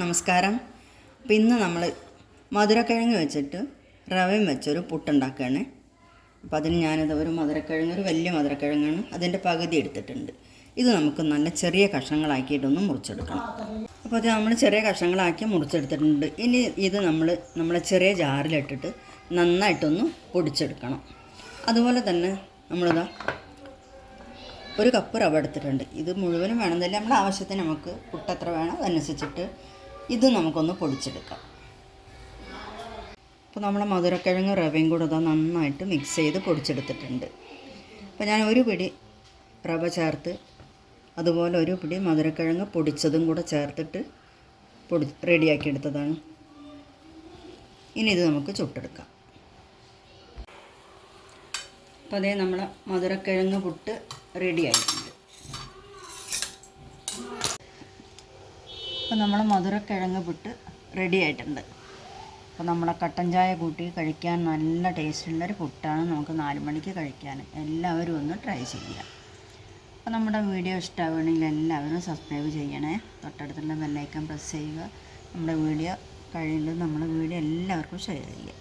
നമസ്കാരം. അപ്പോൾ ഇന്ന് നമ്മൾ മധുരക്കിഴങ്ങ് വെച്ചിട്ട് റവയും വെച്ചൊരു പുട്ടുണ്ടാക്കുകയാണ് അപ്പോൾ അതിന് ഞാനിത് ഒരു മധുരക്കിഴങ്ങ് ഒരു വലിയ മധുരക്കിഴങ്ങാണ് അതിന്റെ പകുതി എടുത്തിട്ടുണ്ട്. ഇത് നമുക്ക് നല്ല ചെറിയ കഷ്ണങ്ങളാക്കിയിട്ടൊന്ന് മുറിച്ചെടുക്കണം. അപ്പോൾ അത് നമ്മൾ ചെറിയ കഷ്ണങ്ങളാക്കി മുറിച്ചെടുത്തിട്ടുണ്ട്. ഇനി ഇത് നമ്മൾ നമ്മളെ ചെറിയ ജാറിലിട്ടിട്ട് നന്നായിട്ടൊന്ന് പൊടിച്ചെടുക്കണം. അതുപോലെ തന്നെ നമ്മളിതാ ഒരു കപ്പ് റവ എടുത്തിട്ടുണ്ട്. ഇത് മുഴുവനും വേണമെന്നില്ല നമ്മുടെ ആവശ്യത്തിന് നമുക്ക് പുട്ട് വേണം അതനുസരിച്ചിട്ട് ഇത് നമുക്കൊന്ന് പൊടിച്ചെടുക്കാം അപ്പോൾ നമ്മുടെ മധുരക്കിഴങ്ങ് റവയും കൂടെ ഇതാ നന്നായിട്ട് മിക്സ് ചെയ്ത് പൊടിച്ചെടുത്തിട്ടുണ്ട്. അപ്പോൾ ഞാൻ ഒരു പിടി റവ ചേർത്ത് അതുപോലെ ഒരു പിടി മധുരക്കിഴങ്ങ് പൊടിച്ചതും കൂടെ ചേർത്തിട്ട് പൊടി റെഡിയാക്കി എടുത്തതാണ്. ഇനി ഇത് നമുക്ക് ചുട്ടെടുക്കാം. അപ്പോൾ അതേ നമ്മളെ മധുരക്കിഴങ്ങ് പുട്ട് റെഡി ആയിട്ടുണ്ട് അപ്പോൾ നമ്മൾ മധുരക്കിഴങ്ങ് പുട്ട് റെഡി ആയിട്ടുണ്ട്. അപ്പോൾ നമ്മളെ കട്ടൻ ചായ കൂട്ടി കഴിക്കാൻ നല്ല ടേസ്റ്റുള്ളൊരു പുട്ടാണ് നമുക്ക് നാല് മണിക്ക് കഴിക്കാൻ. എല്ലാവരും ഒന്ന് ട്രൈ ചെയ്യുക. അപ്പോൾ നമ്മുടെ വീഡിയോ ഇഷ്ടമാവുകയാണെങ്കിൽ എല്ലാവരും സബ്സ്ക്രൈബ് ചെയ്യണേ. തൊട്ടടുത്തുള്ള ബെല്ലൈക്കൺ പ്രസ് ചെയ്യുക. നമ്മുടെ വീഡിയോ കഴിയുന്നത് നമ്മുടെ വീഡിയോ എല്ലാവർക്കും ഷെയർ ചെയ്യുക.